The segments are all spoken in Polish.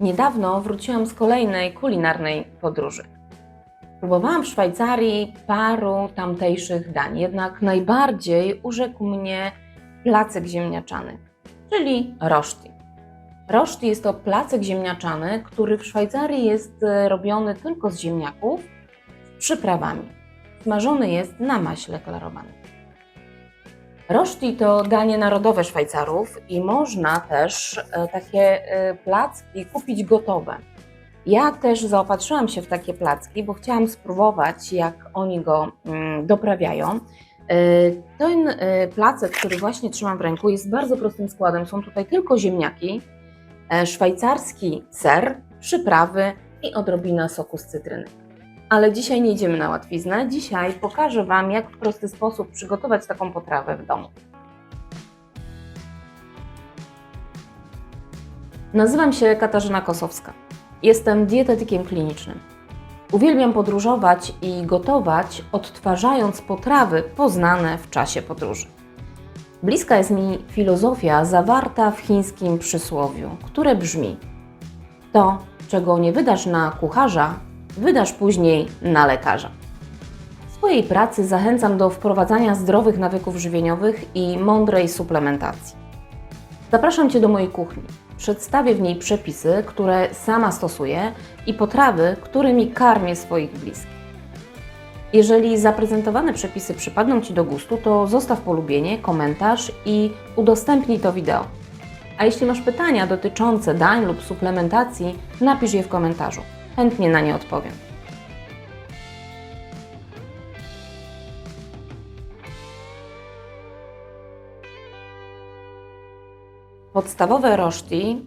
Niedawno wróciłam z kolejnej kulinarnej podróży. Próbowałam w Szwajcarii paru tamtejszych dań, jednak najbardziej urzekł mnie placek ziemniaczany, czyli roszti. Roszti jest to placek ziemniaczany, który w Szwajcarii jest e, robiony tylko z ziemniaków z przyprawami. Smażony jest na maśle klarowanym. Roszti to danie narodowe Szwajcarów i można też e, takie e, placki kupić gotowe. Ja też zaopatrzyłam się w takie placki, bo chciałam spróbować, jak oni go mm, doprawiają. E, Ten placek, który właśnie trzymam w ręku, jest bardzo prostym składem. Są tutaj tylko ziemniaki, szwajcarski ser, przyprawy i odrobina soku z cytryny. Ale dzisiaj nie idziemy na łatwiznę. Dzisiaj pokażę Wam, jak w prosty sposób przygotować taką potrawę w domu. Nazywam się Katarzyna Kosowska. Jestem dietetykiem klinicznym. Uwielbiam podróżować i gotować, odtwarzając potrawy poznane w czasie podróży. Bliska jest mi filozofia zawarta w chińskim przysłowiu, które brzmi: To, czego nie wydasz na kucharza, wydasz później na lekarza. W swojej pracy zachęcam do wprowadzania zdrowych nawyków żywieniowych i mądrej suplementacji. Zapraszam Cię do mojej kuchni. Przedstawię w niej przepisy, które sama stosuję i potrawy, którymi karmię swoich bliskich. Jeżeli zaprezentowane przepisy przypadną Ci do gustu, to zostaw polubienie, komentarz i udostępnij to wideo. A jeśli masz pytania dotyczące dań lub suplementacji, napisz je w komentarzu. Chętnie na nie odpowiem. Podstawowe roszti,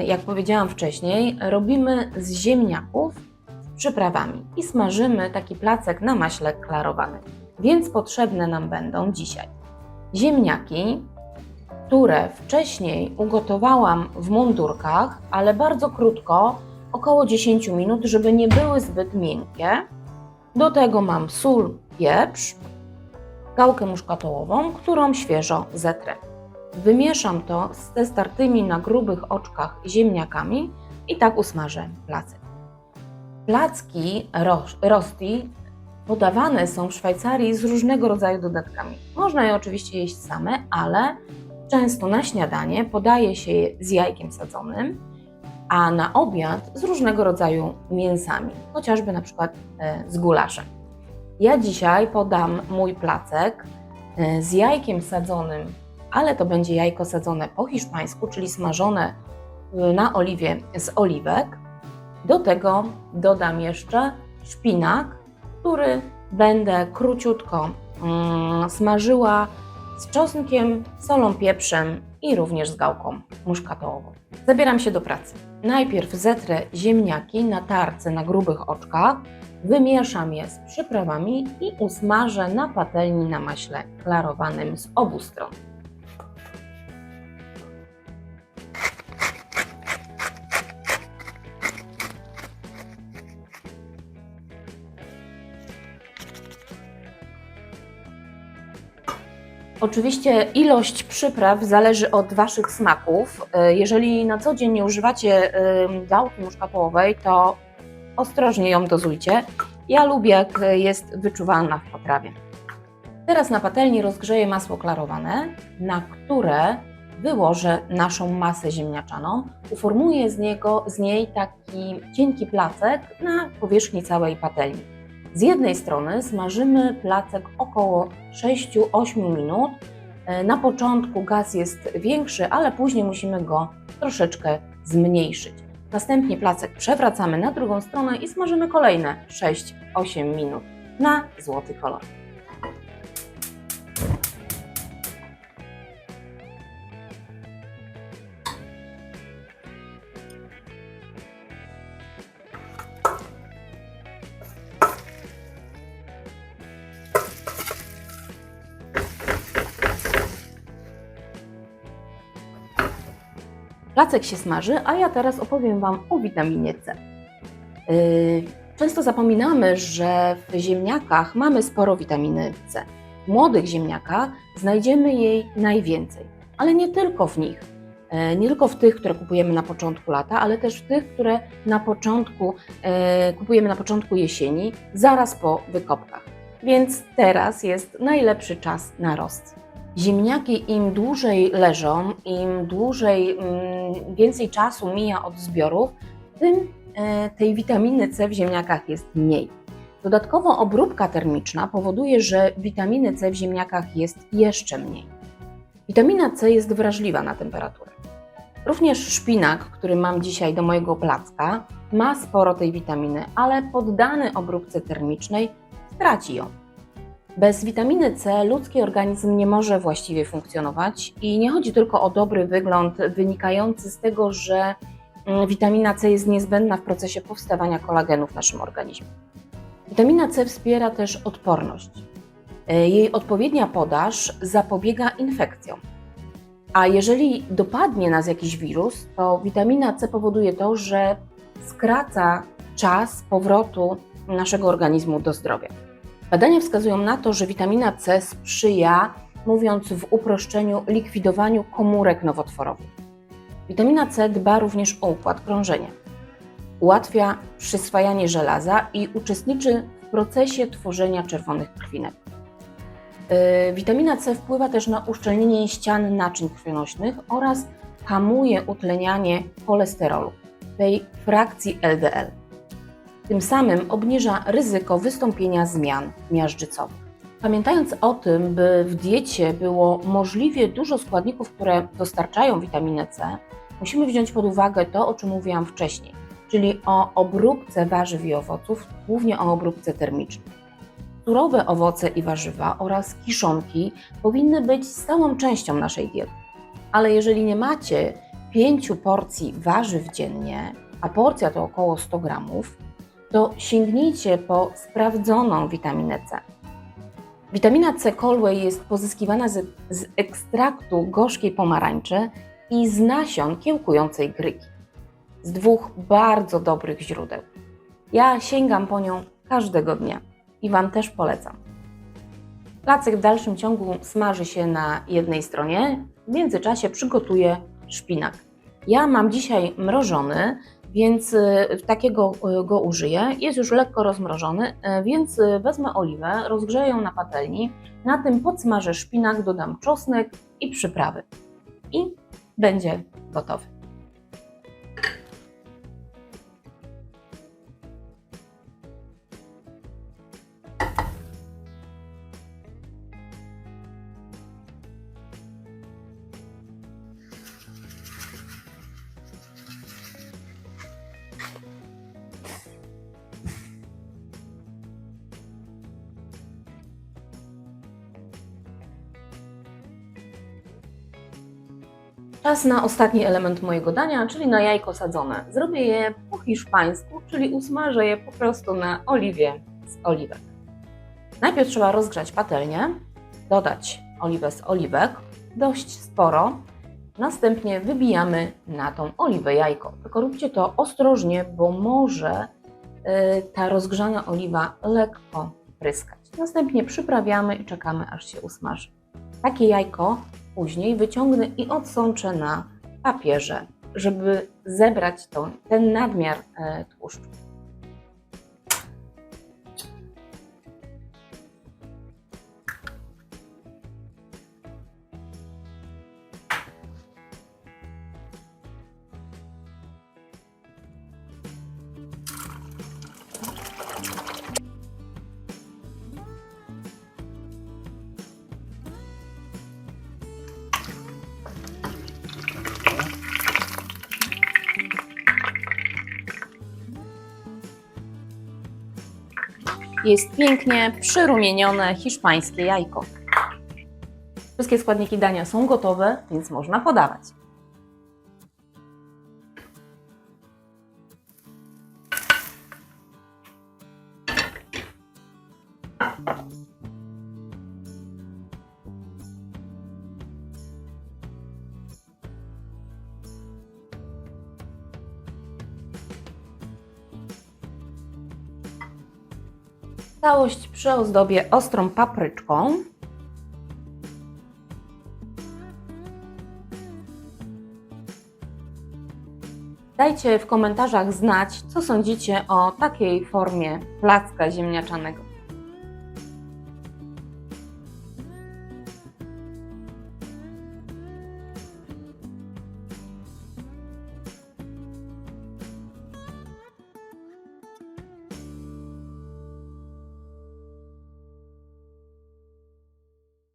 y, jak powiedziałam wcześniej, robimy z ziemniaków z przyprawami i smażymy taki placek na maśle klarowanym. Więc potrzebne nam będą dzisiaj ziemniaki, które wcześniej ugotowałam w mundurkach, ale bardzo krótko, około 10 minut, żeby nie były zbyt miękkie. Do tego mam sól, pieprz, gałkę muszkatołową, którą świeżo zetrę. Wymieszam to ze startymi na grubych oczkach ziemniakami i tak usmażę placek. Placki ros- rosti podawane są w Szwajcarii z różnego rodzaju dodatkami. Można je oczywiście jeść same, ale często na śniadanie podaje się je z jajkiem sadzonym, a na obiad z różnego rodzaju mięsami, chociażby na przykład e, z gulaszem. Ja dzisiaj podam mój placek e, z jajkiem sadzonym ale to będzie jajko sadzone po hiszpańsku, czyli smażone y, na oliwie z oliwek. Do tego dodam jeszcze szpinak, który będę króciutko mm, smażyła z czosnkiem, solą, pieprzem i również z gałką muszkatołową. Zabieram się do pracy. Najpierw zetrę ziemniaki na tarce na grubych oczkach, wymieszam je z przyprawami i usmażę na patelni na maśle klarowanym z obu stron. Oczywiście ilość przypraw zależy od Waszych smaków. E, Jeżeli na co dzień nie używacie gałki muszkatołowej, to ostrożnie ją dozujcie. Ja lubię, jak jest wyczuwalna w potrawie. Teraz na patelni rozgrzeję masło klarowane, na które wyłożę naszą masę ziemniaczaną. Uformuję z, niego, z niej taki cienki placek na powierzchni całej patelni. Z jednej strony smażymy placek około 6-8 minut. E, Na początku gaz jest większy, ale później musimy go troszeczkę zmniejszyć. Następnie placek przewracamy na drugą stronę i smażymy kolejne 6-8 minut na złoty kolor. Placek się smaży, a ja teraz opowiem Wam o witaminie C. Yy, Często zapominamy, że w ziemniakach mamy sporo witaminy C. W młodych ziemniakach znajdziemy jej najwięcej, ale nie tylko w nich. E, Nie tylko w tych, które kupujemy na początku lata, ale też w tych, które na początku e, kupujemy na początku jesieni, zaraz po wykopkach. Więc teraz jest najlepszy czas na rost. Ziemniaki im dłużej leżą, im dłużej, mm, więcej czasu mija od zbiorów, tym e, tej witaminy C w ziemniakach jest mniej. Dodatkowo obróbka termiczna powoduje, że witaminy C w ziemniakach jest jeszcze mniej. Witamina C jest wrażliwa na temperaturę. Również szpinak, który mam dzisiaj do mojego placka, ma sporo tej witaminy, ale poddany obróbce termicznej straci ją. Bez witaminy C ludzki organizm nie może właściwie funkcjonować i nie chodzi tylko o dobry wygląd wynikający z tego, że mm, witamina C jest niezbędna w procesie powstawania kolagenu w naszym organizmie. Witamina C wspiera też odporność. E, Jej odpowiednia podaż zapobiega infekcjom. A jeżeli dopadnie nas jakiś wirus, to witamina C powoduje to, że skraca czas powrotu naszego organizmu do zdrowia. Badania wskazują na to, że witamina C sprzyja, mówiąc w uproszczeniu, likwidowaniu komórek nowotworowych. Witamina C dba również o układ krążenia. Ułatwia przyswajanie żelaza i uczestniczy w procesie tworzenia czerwonych krwinek. Yy, Witamina C wpływa też na uszczelnienie ścian naczyń krwionośnych oraz hamuje utlenianie cholesterolu, tej frakcji LDL. Tym samym obniża ryzyko wystąpienia zmian miażdżycowych. Pamiętając o tym, by w diecie było możliwie dużo składników, które dostarczają witaminę C, musimy wziąć pod uwagę to, o czym mówiłam wcześniej, czyli o obróbce warzyw i owoców, głównie o obróbce termicznej. Surowe owoce i warzywa oraz kiszonki powinny być stałą częścią naszej diety. Ale jeżeli nie macie 5 porcji warzyw dziennie, a porcja to około 100 gramów, to sięgnijcie po sprawdzoną witaminę C. Witamina C Colway jest pozyskiwana z, z ekstraktu gorzkiej pomarańczy i z nasion kiełkującej gryki. Z dwóch bardzo dobrych źródeł. Ja sięgam po nią każdego dnia i Wam też polecam. Placek w dalszym ciągu smaży się na jednej stronie, w międzyczasie przygotuję szpinak. Ja mam dzisiaj mrożony, więc y, takiego y, go użyję. Jest już lekko rozmrożony, y, więc wezmę oliwę, rozgrzeję ją na patelni, na tym podsmażę szpinak, dodam czosnek i przyprawy. I będzie gotowy. Czas na ostatni element mojego dania, czyli na jajko sadzone. Zrobię je po hiszpańsku, czyli usmażę je po prostu na oliwie z oliwek. Najpierw trzeba rozgrzać patelnię, dodać oliwę z oliwek, dość sporo. Następnie wybijamy na tą oliwę jajko. Tylko róbcie to ostrożnie, bo może y, ta rozgrzana oliwa lekko pryskać. Następnie przyprawiamy i czekamy, aż się usmaży. Takie jajko później wyciągnę i odsączę na papierze, żeby zebrać ten nadmiar e, tłuszczu. Jest pięknie przyrumienione hiszpańskie jajko. Wszystkie składniki dania są gotowe, więc można podawać. Całość przeozdobię ostrą papryczką. Dajcie w komentarzach znać, co sądzicie o takiej formie placka ziemniaczanego.